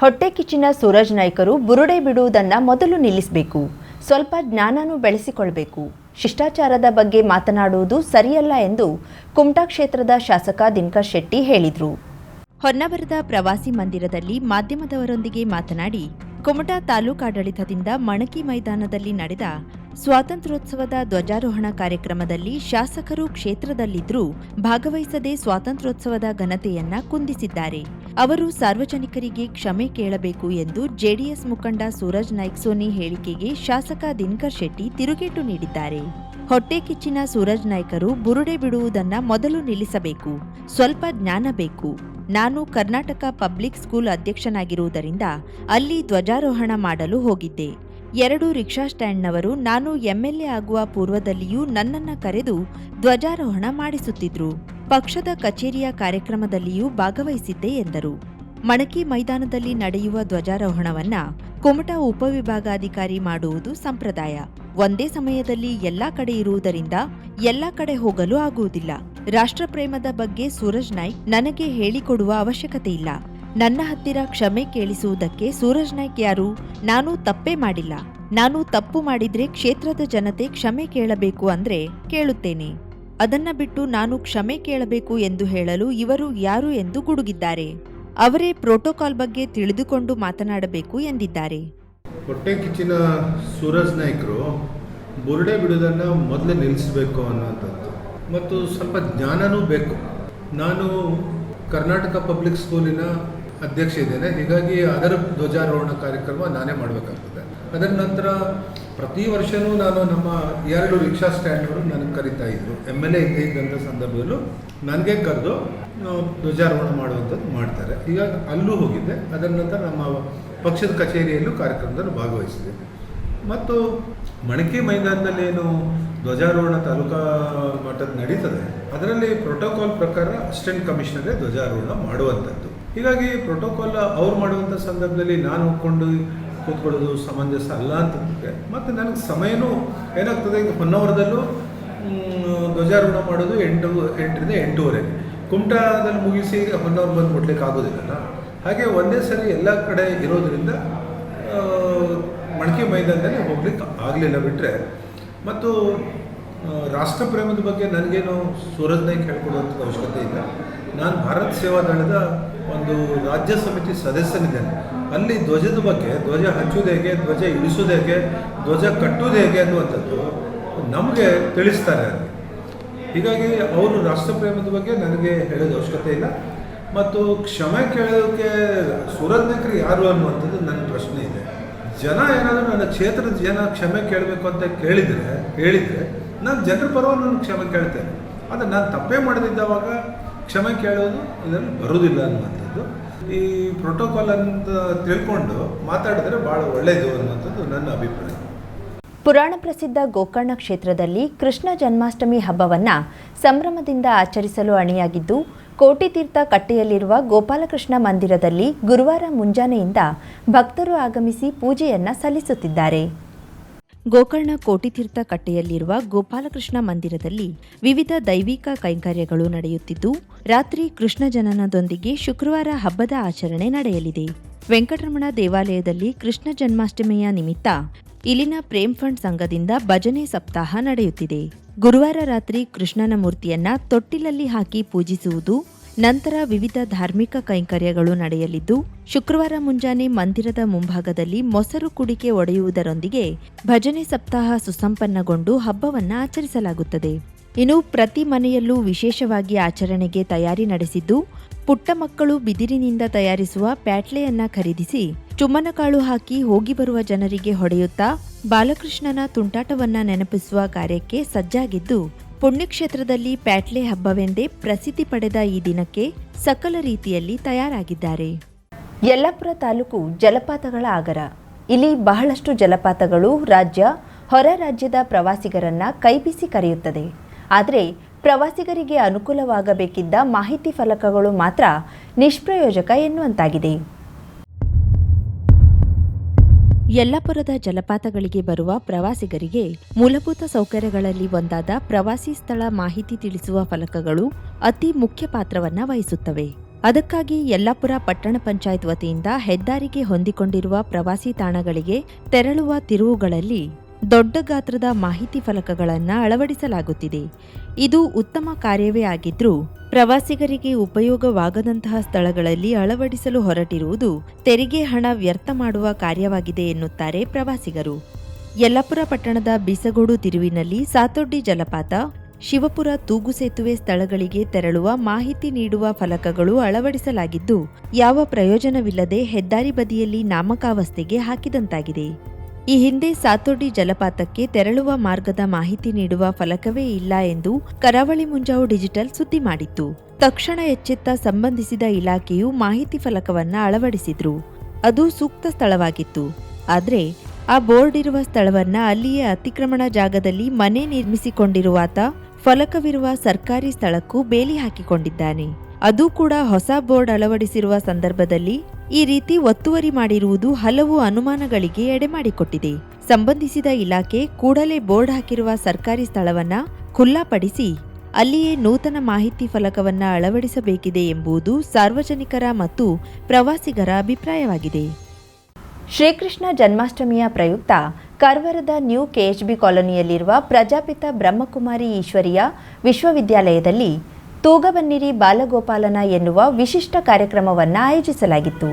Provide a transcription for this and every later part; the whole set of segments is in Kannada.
ಹೊಟ್ಟೆ ಕಿಚ್ಚಿನ ಸೂರಜ್ ನಾಯ್ಕರು ಬುರುಡೆ ಬಿಡುವುದನ್ನು ಮೊದಲು ನಿಲ್ಲಿಸಬೇಕು. ಸ್ವಲ್ಪ ಜ್ಞಾನನೂ ಬೆಳೆಸಿಕೊಳ್ಬೇಕು. ಶಿಷ್ಟಾಚಾರದ ಬಗ್ಗೆ ಮಾತನಾಡುವುದು ಸರಿಯಲ್ಲ ಎಂದು ಕುಮಟಾ ಕ್ಷೇತ್ರದ ಶಾಸಕ ದಿನಕರ್ ಶೆಟ್ಟಿ ಹೇಳಿದರು. ಹೊನ್ನವರದ ಪ್ರವಾಸಿ ಮಂದಿರದಲ್ಲಿ ಮಾಧ್ಯಮದವರೊಂದಿಗೆ ಮಾತನಾಡಿ ಕುಮಟಾ ತಾಲೂಕಾಡಳಿತದಿಂದ ಮಣಕಿ ಮೈದಾನದಲ್ಲಿ ನಡೆದ ಸ್ವಾತಂತ್ರ್ಯೋತ್ಸವದ ಧ್ವಜಾರೋಹಣ ಕಾರ್ಯಕ್ರಮದಲ್ಲಿ ಶಾಸಕರು ಕ್ಷೇತ್ರದಲ್ಲಿದ್ದರೂ ಭಾಗವಹಿಸದೆ ಸ್ವಾತಂತ್ರ್ಯೋತ್ಸವದ ಘನತೆಯನ್ನ ಕುಂದಿಸಿದ್ದಾರೆ. ಅವರು ಸಾರ್ವಜನಿಕರಿಗೆ ಕ್ಷಮೆ ಕೇಳಬೇಕು ಎಂದು ಜೆಡಿಎಸ್ ಮುಖಂಡ ಸೂರಜ್ ನಾಯ್ಕ್ ಸೋನಿ ಹೇಳಿಕೆಗೆ ಶಾಸಕ ದಿನಕರ್ ಶೆಟ್ಟಿ ತಿರುಗೇಟು ನೀಡಿದ್ದಾರೆ. ಹೊಟ್ಟೆ ಕಿಚ್ಚಿನ ಸೂರಜ್ ನಾಯ್ಕರು ಬುರುಡೆ ಬಿಡುವುದನ್ನ ಮೊದಲು ನಿಲ್ಲಿಸಬೇಕು, ಸ್ವಲ್ಪ ಜ್ಞಾನ ಬೇಕು. ನಾನು ಕರ್ನಾಟಕ ಪಬ್ಲಿಕ್ ಸ್ಕೂಲ್ ಅಧ್ಯಕ್ಷನಾಗಿರುವುದರಿಂದ ಅಲ್ಲಿ ಧ್ವಜಾರೋಹಣ ಮಾಡಲು ಹೋಗಿದ್ದೆ. ಎರಡು ರಿಕ್ಷಾ ಸ್ಟ್ಯಾಂಡ್ನವರು ನಾನು ಎಂಎಲ್ಎ ಆಗುವ ಪೂರ್ವದಲ್ಲಿಯೂ ನನ್ನನ್ನ ಕರೆದು ಧ್ವಜಾರೋಹಣ ಮಾಡಿಸುತ್ತಿದ್ರು. ಪಕ್ಷದ ಕಚೇರಿಯ ಕಾರ್ಯಕ್ರಮದಲ್ಲಿಯೂ ಭಾಗವಹಿಸಿದ್ದೆ ಎಂದರು. ಮಣಕಿ ಮೈದಾನದಲ್ಲಿ ನಡೆಯುವ ಧ್ವಜಾರೋಹಣವನ್ನ ಕುಮಟಾ ಉಪವಿಭಾಗಾಧಿಕಾರಿ ಮಾಡುವುದು ಸಂಪ್ರದಾಯ. ಒಂದೇ ಸಮಯದಲ್ಲಿ ಎಲ್ಲಾ ಕಡೆ ಇರುವುದರಿಂದ ಎಲ್ಲಾ ಕಡೆ ಹೋಗಲು ಆಗುವುದಿಲ್ಲ. ರಾಷ್ಟ್ರಪ್ರೇಮದ ಬಗ್ಗೆ ಸೂರಜ್ ನಾಯ್ಕ್ ನನಗೆ ಹೇಳಿಕೊಡುವ ಅವಶ್ಯಕತೆ ಇಲ್ಲ. ನನ್ನ ಹತ್ತಿರ ಕ್ಷಮೆ ಕೇಳಿಸುವುದಕ್ಕೆ ಸೂರಜ್ ನಾಯ್ಕ್ ಯಾರು? ನಾನು ತಪ್ಪೇ ಮಾಡಿಲ್ಲ. ನಾನು ತಪ್ಪು ಮಾಡಿದ್ರೆ ಕ್ಷೇತ್ರದ ಜನತೆ ಕ್ಷಮೆ ಕೇಳಬೇಕು ಅಂದ್ರೆ ಕೇಳುತ್ತೇನೆ. ಅದನ್ನ ಬಿಟ್ಟು ನಾನು ಕ್ಷಮೆ ಕೇಳಬೇಕು ಎಂದು ಹೇಳಲು ಇವರು ಯಾರು ಎಂದು ಗುಡುಗಿದ್ದಾರೆ. ಅವರೇ ಪ್ರೋಟೋಕಾಲ್ ಬಗ್ಗೆ ತಿಳಿದುಕೊಂಡು ಮಾತನಾಡಬೇಕು ಎಂದಿದ್ದಾರೆ. ಹೊಟ್ಟೆ ಕಿಚ್ಚಿನ ಸೂರಜ್ ನಾಯ್ಕರು ಬುರುಡೆ ಬಿಡುವುದನ್ನು ಮೊದಲೇ ನಿಲ್ಲಿಸಬೇಕು ಅನ್ನೋಂಥದ್ದು ಮತ್ತು ಸ್ವಲ್ಪ ಜ್ಞಾನನೂ ಬೇಕು. ನಾನು ಕರ್ನಾಟಕ ಪಬ್ಲಿಕ್ ಸ್ಕೂಲಿನ ಅಧ್ಯಕ್ಷ ಇದ್ದೇನೆ. ಹೀಗಾಗಿ ಅದರ ಧ್ವಜಾರೋಹಣ ಕಾರ್ಯಕ್ರಮ ನಾನೇ ಮಾಡಬೇಕಾಗ್ತದೆ. ಅದರ ನಂತರ ಪ್ರತಿ ವರ್ಷವೂ ನಾನು ನಮ್ಮ ಎರಡು ರಿಕ್ಷಾ ಸ್ಟ್ಯಾಂಡ್ಗಳು ನನಗೆ ಕರಿತಾ ಇದ್ರು. ಎಂ ಎಲ್ ಎ ಇದ್ದೇ ಇದ್ದಂಥ ಸಂದರ್ಭದಲ್ಲೂ ನನಗೆ ಕರೆದು ಧ್ವಜಾರೋಹಣ ಮಾಡುವಂಥದ್ದು ಮಾಡ್ತಾರೆ. ಈಗ ಅಲ್ಲೂ ಹೋಗಿದ್ದೆ. ಅದರ ನಂತರ ನಮ್ಮ ಪಕ್ಷದ ಕಚೇರಿಯಲ್ಲೂ ಕಾರ್ಯಕ್ರಮದಲ್ಲಿ ಭಾಗವಹಿಸಿದೆ. ಮತ್ತು ಮಣಕೆ ಮೈದಾನದಲ್ಲಿ ಏನು ಧ್ವಜಾರೋಹಣ ತಾಲೂಕಾ ಮಟ್ಟದ ನಡೀತದೆ. ಅದರಲ್ಲಿ ಪ್ರೋಟೋಕಾಲ್ ಪ್ರಕಾರ ಅಸಿಸ್ಟೆಂಟ್ ಕಮಿಷನರೇ ಧ್ವಜಾರೋಹಣ ಮಾಡುವಂಥದ್ದು. ಹೀಗಾಗಿ ಪ್ರೋಟೋಕಾಲ್ ಅವ್ರು ಮಾಡುವಂಥ ಸಂದರ್ಭದಲ್ಲಿ ನಾನು ಹೋಗ್ಕೊಂಡು ಕೂತ್ಕೊಳ್ಳೋದು ಸಮಂಜಸ ಅಲ್ಲ ಅಂತಂದರೆ, ಮತ್ತು ನನಗೆ ಸಮಯನೂ ಏನಾಗ್ತದೆ, ಈಗ ಹೊನ್ನವರದಲ್ಲೂ ಧ್ವಜಾರೋಹಣ ಮಾಡೋದು ಎಂಟು, ಎಂಟರಿಂದ ಎಂಟೂವರೆ. ಕುಮಟಾದಲ್ಲಿ ಮುಗಿಸಿ ಹೊನ್ನಾವರ ಬಂದು ಕೊಡ್ಲಿಕ್ಕೆ ಆಗೋದಿಲ್ಲಲ್ಲ ಹಾಗೆ ಒಂದೇ ಸರಿ ಎಲ್ಲ ಕಡೆ ಇರೋದರಿಂದ ಮಣಕೆ ಮೈದಾನದಲ್ಲಿ ಹೋಗ್ಲಿಕ್ಕೆ ಆಗಲಿಲ್ಲ ಬಿಟ್ಟರೆ ಮತ್ತು ರಾಷ್ಟ್ರ ಪ್ರೇಮದ ಬಗ್ಗೆ ನನಗೇನು ಸೂರಜ್ ನಾಯ್ಕ್ ಹೇಳ್ಕೊಡುವಂಥ ಅವಶ್ಯಕತೆ ಇಲ್ಲ. ನಾನು ಭಾರತ ಸೇವಾ ದಳದ ಒಂದು ರಾಜ್ಯ ಸಮಿತಿ ಸದಸ್ಯನಿದ್ದೇನೆ. ಅಲ್ಲಿ ಧ್ವಜದ ಬಗ್ಗೆ, ಧ್ವಜ ಹಚ್ಚುವುದು ಹೇಗೆ, ಧ್ವಜ ಇಳಿಸೋದು ಹೇಗೆ, ಧ್ವಜ ಕಟ್ಟುವುದು ಹೇಗೆ ಅನ್ನುವಂಥದ್ದು ನಮಗೆ ತಿಳಿಸ್ತಾರೆ ಅಲ್ಲಿ. ಹೀಗಾಗಿ ಅವರು ರಾಷ್ಟ್ರಪ್ರೇಮದ ಬಗ್ಗೆ ನನಗೆ ಹೇಳೋದು ಅವಶ್ಯಕತೆ ಇಲ್ಲ. ಮತ್ತು ಕ್ಷಮೆ ಕೇಳೋದಕ್ಕೆ ಸುರಜ್ಞಕರು ಯಾರು ಅನ್ನುವಂಥದ್ದು ನನ್ನ ಪ್ರಶ್ನೆ ಇದೆ. ಜನ ಏನಾದರೂ ನನ್ನ ಕ್ಷೇತ್ರದ ಜನ ಕ್ಷಮೆ ಕೇಳಬೇಕು ಅಂತ ಕೇಳಿದರೆ ಹೇಳಿದರೆ ನಾನು ಜನರ ಪರವಾಗಿ ನಾನು ಕ್ಷಮೆ ಕೇಳ್ತೇನೆ. ಆದರೆ ನಾನು ತಪ್ಪೇ ಮಾಡದಿದ್ದಾವಾಗ ಕ್ಷಮೆ ಕೇಳೋದು ಇದರಲ್ಲಿ ಬರೋದಿಲ್ಲ ಅನ್ನುವಂಥದ್ದು. ಈ ಪ್ರೋಟೋಕಾಲ್ ಅಂತ ತಿಳ್ಕೊಂಡು ಮಾತಾಡಿದ್ರೆ ಭಾಳ ಒಳ್ಳೆಯದು ಅನ್ನುವಂಥದ್ದು ನನ್ನ ಅಭಿಪ್ರಾಯ. ಪುರಾಣ ಪ್ರಸಿದ್ಧ ಗೋಕರ್ಣ ಕ್ಷೇತ್ರದಲ್ಲಿ ಕೃಷ್ಣ ಜನ್ಮಾಷ್ಟಮಿ ಹಬ್ಬವನ್ನ ಸಂಭ್ರಮದಿಂದ ಆಚರಿಸಲು ಅಣಿಯಾಗಿದ್ದು ಕೋಟಿತೀರ್ಥ ಕಟ್ಟೆಯಲ್ಲಿರುವ ಗೋಪಾಲಕೃಷ್ಣ ಮಂದಿರದಲ್ಲಿ ಗುರುವಾರ ಮುಂಜಾನೆಯಿಂದ ಭಕ್ತರು ಆಗಮಿಸಿ ಪೂಜೆಯನ್ನ ಸಲ್ಲಿಸುತ್ತಿದ್ದಾರೆ. ಗೋಕರ್ಣ ಕೋಟಿತೀರ್ಥ ಕಟ್ಟೆಯಲ್ಲಿರುವ ಗೋಪಾಲಕೃಷ್ಣ ಮಂದಿರದಲ್ಲಿ ವಿವಿಧ ದೈವಿಕ ಕೈಂಕರ್ಯಗಳು ನಡೆಯುತ್ತಿದ್ದು, ರಾತ್ರಿ ಕೃಷ್ಣ ಜನನದೊಂದಿಗೆ ಶುಕ್ರವಾರ ಹಬ್ಬದ ಆಚರಣೆ ನಡೆಯಲಿದೆ. ವೆಂಕಟರಮಣ ದೇವಾಲಯದಲ್ಲಿ ಕೃಷ್ಣ ಜನ್ಮಾಷ್ಟಮಿಯ ನಿಮಿತ್ತ ಇಲ್ಲಿನ ಪ್ರೇಮ್ ಫಂಡ್ ಸಂಘದಿಂದ ಭಜನೆ ಸಪ್ತಾಹ ನಡೆಯುತ್ತಿದೆ. ಗುರುವಾರ ರಾತ್ರಿ ಕೃಷ್ಣನ ಮೂರ್ತಿಯನ್ನ ತೊಟ್ಟಿಲಲ್ಲಿ ಹಾಕಿ ಪೂಜಿಸುವುದು ನಂತರ ವಿವಿಧ ಧಾರ್ಮಿಕ ಕೈಂಕರ್ಯಗಳು ನಡೆಯಲಿದ್ದು, ಶುಕ್ರವಾರ ಮುಂಜಾನೆ ಮಂದಿರದ ಮುಂಭಾಗದಲ್ಲಿ ಮೊಸರು ಕುಡಿಕೆ ಒಡೆಯುವುದರೊಂದಿಗೆ ಭಜನೆ ಸಪ್ತಾಹ ಸುಸಂಪನ್ನಗೊಂಡು ಹಬ್ಬವನ್ನು ಆಚರಿಸಲಾಗುತ್ತದೆ. ಇನ್ನು ಪ್ರತಿ ಮನೆಯಲ್ಲೂ ವಿಶೇಷವಾಗಿ ಆಚರಣೆಗೆ ತಯಾರಿ ನಡೆಸಿದ್ದು, ಪುಟ್ಟ ಮಕ್ಕಳು ಬಿದಿರಿನಿಂದ ತಯಾರಿಸುವ ಪ್ಯಾಟ್ಲೆಯನ್ನ ಖರೀದಿಸಿ ಚುಮ್ಮನಕಾಳು ಹಾಕಿ ಹೋಗಿ ಬರುವ ಜನರಿಗೆ ಹೊಡೆಯುತ್ತಾ, ಬಾಲಕೃಷ್ಣನ ತುಂಟಾಟವನ್ನ ನೆನಪಿಸುವ ಕಾರ್ಯಕ್ಕೆ ಸಜ್ಜಾಗಿದ್ದು ಪುಣ್ಯಕ್ಷೇತ್ರದಲ್ಲಿ ಪ್ಯಾಟ್ಲೆ ಹಬ್ಬವೆಂದೇ ಪ್ರಸಿದ್ಧಿ ಪಡೆದ ಈ ದಿನಕ್ಕೆ ಸಕಲ ರೀತಿಯಲ್ಲಿ ತಯಾರಾಗಿದ್ದಾರೆ. ಯಲ್ಲಾಪುರ ತಾಲೂಕು ಜಲಪಾತಗಳ ಆಗರ. ಇಲ್ಲಿ ಬಹಳಷ್ಟು ಜಲಪಾತಗಳು ರಾಜ್ಯ, ಹೊರ ರಾಜ್ಯದ ಪ್ರವಾಸಿಗರನ್ನ ಕೈಬೀಸಿ ಕರೆಯುತ್ತದೆ. ಆದರೆ ಪ್ರವಾಸಿಗರಿಗೆ ಅನುಕೂಲವಾಗಬೇಕಿದ್ದ ಮಾಹಿತಿ ಫಲಕಗಳು ಮಾತ್ರ ನಿಷ್ಪ್ರಯೋಜಕ ಎನ್ನುವಂತಾಗಿದೆ. ಯಲ್ಲಾಪುರದ ಜಲಪಾತಗಳಿಗೆ ಬರುವ ಪ್ರವಾಸಿಗರಿಗೆ ಮೂಲಭೂತ ಸೌಕರ್ಯಗಳಲ್ಲಿ ಒಂದಾದ ಪ್ರವಾಸಿ ಸ್ಥಳ ಮಾಹಿತಿ ತಿಳಿಸುವ ಫಲಕಗಳು ಅತಿ ಮುಖ್ಯ ಪಾತ್ರವನ್ನ ವಹಿಸುತ್ತವೆ. ಅದಕ್ಕಾಗಿ ಯಲ್ಲಾಪುರ ಪಟ್ಟಣ ಪಂಚಾಯತ್ ವತಿಯಿಂದ ಹೆದ್ದಾರಿಗೆ ಹೊಂದಿಕೊಂಡಿರುವ ಪ್ರವಾಸಿ ತಾಣಗಳಿಗೆ ತೆರಳುವ ತಿರುವುಗಳಲ್ಲಿ ದೊಡ್ಡ ಗಾತ್ರದ ಮಾಹಿತಿ ಫಲಕಗಳನ್ನು ಅಳವಡಿಸಲಾಗುತ್ತಿದೆ. ಇದು ಉತ್ತಮ ಕಾರ್ಯವೇ ಆಗಿದ್ರೂ ಪ್ರವಾಸಿಗರಿಗೆ ಉಪಯೋಗವಾಗದಂತಹ ಸ್ಥಳಗಳಲ್ಲಿ ಅಳವಡಿಸಲು ಹೊರಟಿರುವುದು ತೆರಿಗೆ ಹಣ ವ್ಯರ್ಥ ಮಾಡುವ ಕಾರ್ಯವಾಗಿದೆ ಎನ್ನುತ್ತಾರೆ ಪ್ರವಾಸಿಗರು. ಯಲ್ಲಾಪುರ ಪಟ್ಟಣದ ಬಿಸಗೋಡು ತಿರುವಿನಲ್ಲಿ ಸಾತೊಡ್ಡಿ ಜಲಪಾತ, ಶಿವಪುರ ತೂಗು ಸೇತುವೆ ಸ್ಥಳಗಳಿಗೆ ತೆರಳುವ ಮಾಹಿತಿ ನೀಡುವ ಫಲಕಗಳು ಅಳವಡಿಸಲಾಗಿದ್ದು, ಯಾವ ಪ್ರಯೋಜನವಿಲ್ಲದೆ ಹೆದ್ದಾರಿ ಬದಿಯಲ್ಲಿ ನಾಮಕಾವಸ್ಥೆಗೆ ಹಾಕಿದಂತಾಗಿದೆ. ಈ ಹಿಂದೆ ಸಾತೋಡಿ ಜಲಪಾತಕ್ಕೆ ತೆರಳುವ ಮಾರ್ಗದ ಮಾಹಿತಿ ನೀಡುವ ಫಲಕವೇ ಇಲ್ಲ ಎಂದು ಕರಾವಳಿ ಮುಂಜಾವು ಡಿಜಿಟಲ್ ಸುದ್ದಿ ಮಾಡಿತ್ತು. ತಕ್ಷಣ ಎಚ್ಚೆತ್ತ ಸಂಬಂಧಿಸಿದ ಇಲಾಖೆಯು ಮಾಹಿತಿ ಫಲಕವನ್ನ ಅಳವಡಿಸಿದ್ರು. ಅದು ಸೂಕ್ತ ಸ್ಥಳವಾಗಿತ್ತು. ಆದರೆ ಆ ಬೋರ್ಡ್ ಇರುವ ಸ್ಥಳವನ್ನ ಅಲ್ಲಿಯೇ ಅತಿಕ್ರಮಣ ಜಾಗದಲ್ಲಿ ಮನೆ ನಿರ್ಮಿಸಿಕೊಂಡಿರುವಾತ ಫಲಕವಿರುವ ಸರ್ಕಾರಿ ಸ್ಥಳಕ್ಕೂ ಬೇಲಿ ಹಾಕಿಕೊಂಡಿದ್ದಾನೆ. ಅದು ಕೂಡ ಹೊಸ ಬೋರ್ಡ್ ಅಳವಡಿಸಿರುವ ಸಂದರ್ಭದಲ್ಲಿ ಈ ರೀತಿ ಒತ್ತುವರಿ ಮಾಡಿರುವುದು ಹಲವು ಅನುಮಾನಗಳಿಗೆ ಎಡೆಮಾಡಿಕೊಟ್ಟಿದೆ. ಸಂಬಂಧಿಸಿದ ಇಲಾಖೆ ಕೂಡಲೇ ಬೋರ್ಡ್ ಹಾಕಿರುವ ಸರ್ಕಾರಿ ಸ್ಥಳವನ್ನ ಖುಲ್ಲಾಪಡಿಸಿ, ಅಲ್ಲಿಯೇ ನೂತನ ಮಾಹಿತಿ ಫಲಕವನ್ನ ಅಳವಡಿಸಬೇಕಿದೆ ಎಂಬುದು ಸಾರ್ವಜನಿಕರ ಮತ್ತು ಪ್ರವಾಸಿಗರ ಅಭಿಪ್ರಾಯವಾಗಿದೆ. ಶ್ರೀಕೃಷ್ಣ ಜನ್ಮಾಷ್ಟಮಿಯ ಪ್ರಯುಕ್ತ ಕರ್ವರದ ನ್ಯೂ ಕೆಎಚ್ಬಿ ಕಾಲೋನಿಯಲ್ಲಿರುವ ಪ್ರಜಾಪಿತ ಬ್ರಹ್ಮಕುಮಾರಿ ಈಶ್ವರಿಯ ವಿಶ್ವವಿದ್ಯಾಲಯದಲ್ಲಿ ತೂಗಬನ್ನಿರಿ ಬಾಲಗೋಪಾಲನ ಎನ್ನುವ ವಿಶಿಷ್ಟ ಕಾರ್ಯಕ್ರಮವನ್ನು ಆಯೋಜಿಸಲಾಗಿತ್ತು.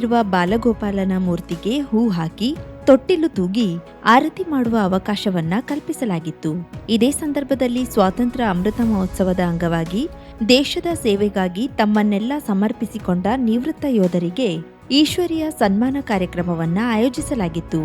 ತೊಟ್ಟಿಲಲ್ಲಿರುವ ಬಾಲಗೋಪಾಲನ ಮೂರ್ತಿಗೆ ಹೂ ಹಾಕಿ ತೊಟ್ಟಿಲು ತೂಗಿ ಆರತಿ ಮಾಡುವ ಅವಕಾಶವನ್ನ ಕಲ್ಪಿಸಲಾಗಿತ್ತು. ಇದೇ ಸಂದರ್ಭದಲ್ಲಿ ಸ್ವಾತಂತ್ರ್ಯ ಅಮೃತ ಮಹೋತ್ಸವದ ಅಂಗವಾಗಿ ದೇಶದ ಸೇವೆಗಾಗಿ ತಮ್ಮನ್ನೆಲ್ಲ ಸಮರ್ಪಿಸಿಕೊಂಡ ನಿವೃತ್ತ ಯೋಧರಿಗೆ ಈಶ್ವರಿಯ ಸನ್ಮಾನ ಕಾರ್ಯಕ್ರಮವನ್ನ ಆಯೋಜಿಸಲಾಗಿತ್ತು.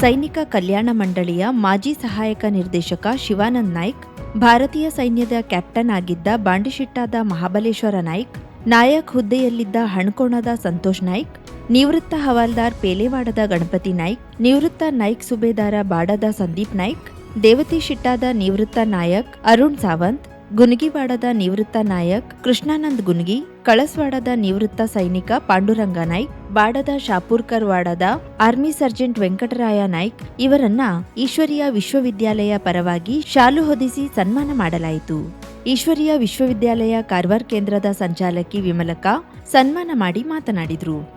ಸೈನಿಕ ಕಲ್ಯಾಣ ಮಂಡಳಿಯ ಮಾಜಿ ಸಹಾಯಕ ನಿರ್ದೇಶಕ ಶಿವಾನಂದ್ ನಾಯ್ಕ್, ಭಾರತೀಯ ಸೈನ್ಯದ ಕ್ಯಾಪ್ಟನ್ ಆಗಿದ್ದ ಬಾಂಡಿಶಿಟ್ಟಾದ ಮಹಾಬಲೇಶ್ವರ ನಾಯ್ಕ್, ನಾಯಕ್ ಹುದ್ದೆಯಲ್ಲಿದ್ದ ಹಣ್ಕೋಣದ ಸಂತೋಷ್ ನಾಯ್ಕ್, ನಿವೃತ್ತ ಹವಾಲ್ದಾರ್ ಪೇಲೆವಾಡದ ಗಣಪತಿ ನಾಯ್ಕ್, ನಿವೃತ್ತ ನಾಯ್ಕ್ ಸುಬೇದಾರ ಬಾಡದ ಸಂದೀಪ್ ನಾಯ್ಕ್, ದೇವತಿ ಶಿಟ್ಟಾದ ನಿವೃತ್ತ ನಾಯಕ್ ಅರುಣ್ ಸಾವಂತ್ ಗುನುಗಿವಾಡದ ನಿವೃತ್ತ ನಾಯಕ್ ಕೃಷ್ಣಾನಂದ್ ಗುನ್ಗಿ, ಕಳಸ್ವಾಡದ ನಿವೃತ್ತ ಸೈನಿಕ ಪಾಂಡುರಂಗ ನಾಯ್ಕ್, ಬಾಡದ ಶಾಪೂರ್ಕರ್ ವಾಡದ ಆರ್ಮಿ ಸರ್ಜೆಂಟ್ ವೆಂಕಟರಾಯ ನಾಯ್ಕ್ ಇವರನ್ನ ಈಶ್ವರಿಯ ವಿಶ್ವವಿದ್ಯಾಲಯ ಪರವಾಗಿ ಶಾಲು ಹೊದಿಸಿ ಸನ್ಮಾನ ಮಾಡಲಾಯಿತು. ಈಶ್ವರಿಯ ವಿಶ್ವವಿದ್ಯಾಲಯ ಕಾರವಾರ ಕೇಂದ್ರದ ಸಂಚಾಲಕಿ ವಿಮಲಕ ಸನ್ಮಾನ ಮಾಡಿ ಮಾತನಾಡಿದ್ರು.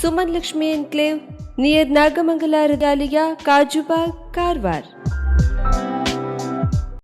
Suman Lakshmi enclave near Nagamangala Hrudalaya Kajubag Karwar.